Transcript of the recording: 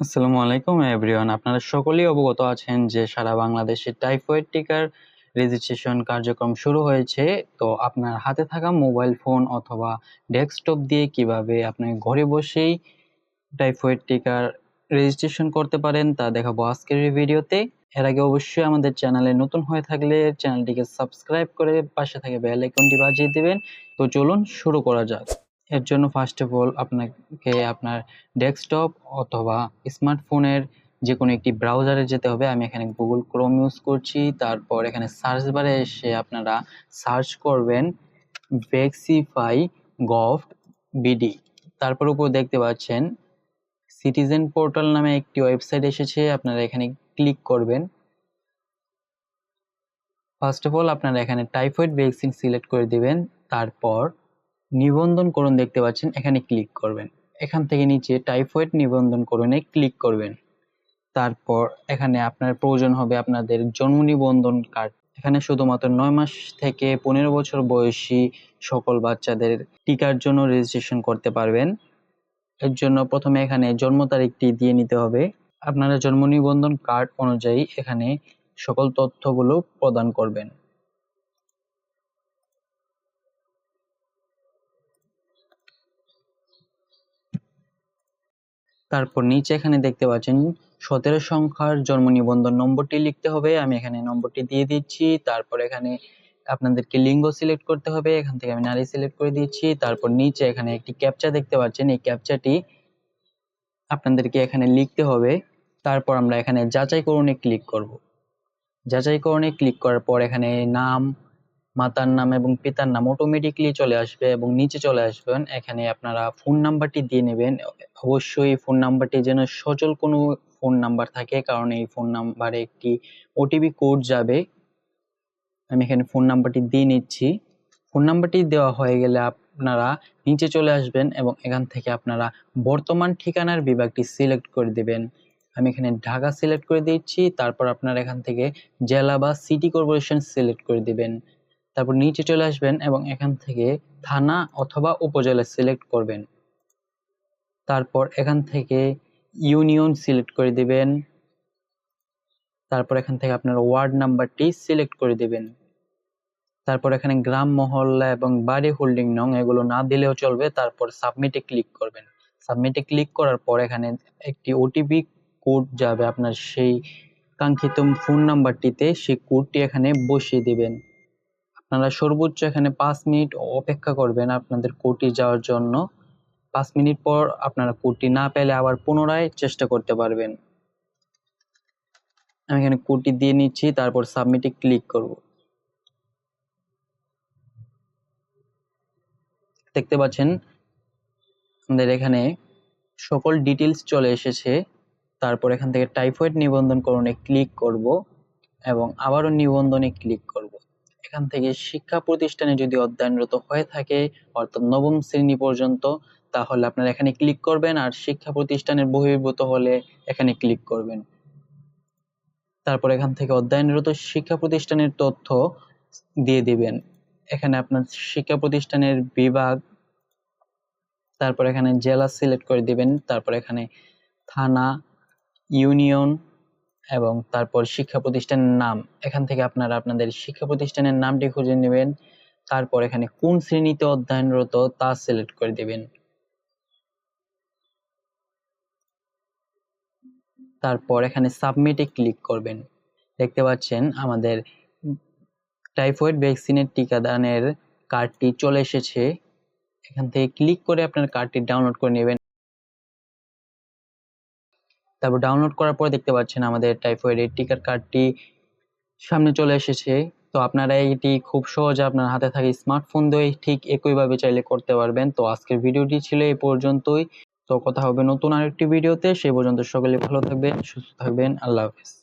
আসসালামু আলাইকুম এভরিওয়ান আপনারা সকলেই অবগত আছেন যে সারা বাংলাদেশে টাইফয়েড টিকার রেজিস্ট্রেশন কার্যক্রম শুরু হয়েছে। তো আপনার হাতে থাকা মোবাইল ফোন অথবা ডেস্কটপ দিয়ে কীভাবে আপনি ঘরে বসেই টাইফয়েড টিকার রেজিস্ট্রেশন করতে পারেন তা দেখাবো আজকের এই ভিডিওতে। এর আগে অবশ্যই আমাদের চ্যানেলে নতুন হয়ে থাকলে চ্যানেলটিকে সাবস্ক্রাইব করে পাশে থাকে বেল আইকনটি বাজিয়ে দিবেন। তো চলুন শুরু করা যাক। এর জন্য ফার্স্ট অফ অল আপনাকে আপনার ডেস্কটপ অথবা স্মার্টফোনের যে কোনো একটি ব্রাউজারে যেতে হবে। আমি এখানে গুগল ক্রোম ইউজ করছি। তারপর এখানে সার্চ বারে এসে আপনারা সার্চ করবেন ভ্যাক্সিফাই গভ বিডি তারপর উপর দেখতে পাচ্ছেন সিটিজেন পোর্টাল নামে একটি ওয়েবসাইট এসেছে। আপনারা এখানে ক্লিক করবেন। ফার্স্ট অফ অল আপনারা এখানে টাইফয়েড ভ্যাকসিন সিলেক্ট করে দিবেন। তারপর নিবন্ধন করুন দেখতে পাচ্ছেন, এখানে ক্লিক করবেন। এখান থেকে নিচে টাইফয়েড নিবন্ধন করুনে ক্লিক করবেন। তারপর এখানে আপনার প্রয়োজন হবে আপনাদের জন্ম নিবন্ধন কার্ড এখানে শুধুমাত্র নয় মাস থেকে পনেরো বছর বয়সী সকল বাচ্চাদের টিকার জন্য রেজিস্ট্রেশন করতে পারবেন। এর জন্য প্রথমে এখানে জন্ম তারিখটি দিয়ে নিতে হবে। আপনারা জন্ম নিবন্ধন কার্ড অনুযায়ী এখানে সকল তথ্যগুলো প্রদান করবেন। তারপর নিচে এখানে দেখতে পাচ্ছেন সতেরো সংখ্যার জন্ম নিবন্ধন নম্বরটি লিখতে হবে। আমি এখানে নম্বরটি দিয়ে দিচ্ছি। তারপর এখানে আপনাদেরকে লিঙ্গ সিলেক্ট করতে হবে। এখান থেকে আমি নারী সিলেক্ট করে দিচ্ছি। তারপর নিচে এখানে একটি ক্যাপচা দেখতে পাচ্ছেন। এই ক্যাপচাটি আপনাদেরকে এখানে লিখতে হবে। তারপর আমরা এখানে যাচাই করণে ক্লিক করব। যাচাই করণে ক্লিক করার পর এখানে নাম মাতার নাম এবং পিতার নাম অটোমেটিকলি চলে আসবে এবং নিচে চলে আসবেন। এখানে আপনারা ফোন নাম্বারটি দিয়ে নেবেন। অবশ্যই ফোন নাম্বারটি যেন সচল কোনো ফোন নাম্বার থাকে, কারণ এই ফোন নাম্বারে একটি ওটিপি কোড যাবে। আমি এখানে ফোন নাম্বারটি দিয়ে নিচ্ছি। ফোন নাম্বারটি দেওয়া হয়ে গেলে আপনারা নিচে চলে আসবেন এবং এখান থেকে আপনারা বর্তমান ঠিকানার বিভাগটি সিলেক্ট করে দিবেন। আমি এখানে ঢাকা সিলেক্ট করে দিচ্ছি, তারপর আপনারা এখান থেকে জেলা বা সিটি কর্পোরেশন সিলেক্ট করে দিবেন। তারপর নিচে চলে আসবেন এবং এখান থেকে থানা অথবা উপজেলা সিলেক্ট করবেন। তারপর এখান থেকে ইউনিয়ন সিলেক্ট করে দিবেন। তারপর এখান থেকে আপনার ওয়ার্ড নাম্বারটি সিলেক্ট করে দিবেন। তারপর এখানে গ্রাম, মহল্লা এবং বাড়ি হোল্ডিং নং এগুলো না দিলেও চলবে। তারপর সাবমিটে ক্লিক করবেন। সাবমিটে ক্লিক করার পর এখানে একটি ওটিপি কোড যাবে আপনার সেই কাঙ্ক্ষিত ফোন নাম্বারটিতে সেই কোডটি এখানে বসিয়ে দিবেন। আপনারা সর্বোচ্চ এখানে পাঁচ মিনিট অপেক্ষা করবেন আপনাদের কোডটি যাওয়ার জন্য। পাঁচ মিনিট পর আপনারা কোডটি না পেলে আবার পুনরায় চেষ্টা করতে পারবেন। আমি এখানে কোডটি দিয়ে নিচ্ছি, তারপর সাবমিটে ক্লিক করব। দেখতে পাচ্ছেন, আমাদের এখানে সকল ডিটেলস চলে এসেছে। তারপর এখান থেকে টাইফয়েড নিবন্ধন করণে ক্লিক করব এবং আবারও নিবন্ধনে ক্লিক করব। এখান থেকে শিক্ষা প্রতিষ্ঠানে যদি অধ্যয়নরত হয়ে থাকে, অর্থাৎ নবম শ্রেণি পর্যন্ত, তাহলে আপনারা এখানে ক্লিক করবেন আর শিক্ষা প্রতিষ্ঠানের বহির্ভূত হলে এখানে ক্লিক করবেন। তারপর এখান থেকে অধ্যয়নরত শিক্ষা প্রতিষ্ঠানের তথ্য দিয়ে দিবেন। এখানে আপনার শিক্ষা প্রতিষ্ঠানের বিভাগ, তারপর এখানে জেলা সিলেক্ট করে দিবেন, তারপর এখানে থানা ইউনিয়ন এবং তারপর শিক্ষা প্রতিষ্ঠানের নাম। এখান থেকে আপনারা আপনাদের শিক্ষা প্রতিষ্ঠানের নামটি খুঁজে নেবেন। তারপর এখানে কোন শ্রেণীতে অধ্যয়নরত তা সিলেক্ট করে দিবেন। তারপর এখানে সাবমিটে ক্লিক করবেন। দেখতে পাচ্ছেন আমাদের টাইফয়েড ভ্যাকসিনের টিকাদানের কার্ডটি চলে এসেছে। এখান থেকে ক্লিক করে আপনার কার্ডটি ডাউনলোড করে নেবেন। তারপর ডাউনলোড করার পরে দেখতে পাচ্ছেন আমাদের টাইফয়েডের টিকার কার্ডটি সামনে চলে এসেছে। তো আপনারা এটি খুব সহজে আপনার হাতে থাকে স্মার্টফোন দিয়ে ঠিক একইভাবে চাইলে করতে পারবেন। তো আজকের ভিডিওটি ছিল এই পর্যন্তই। তো কথা হবে নতুন আরেকটি ভিডিওতে। সেই পর্যন্ত সকলে ভালো থাকবেন, সুস্থ থাকবেন। আল্লাহ হাফিজ।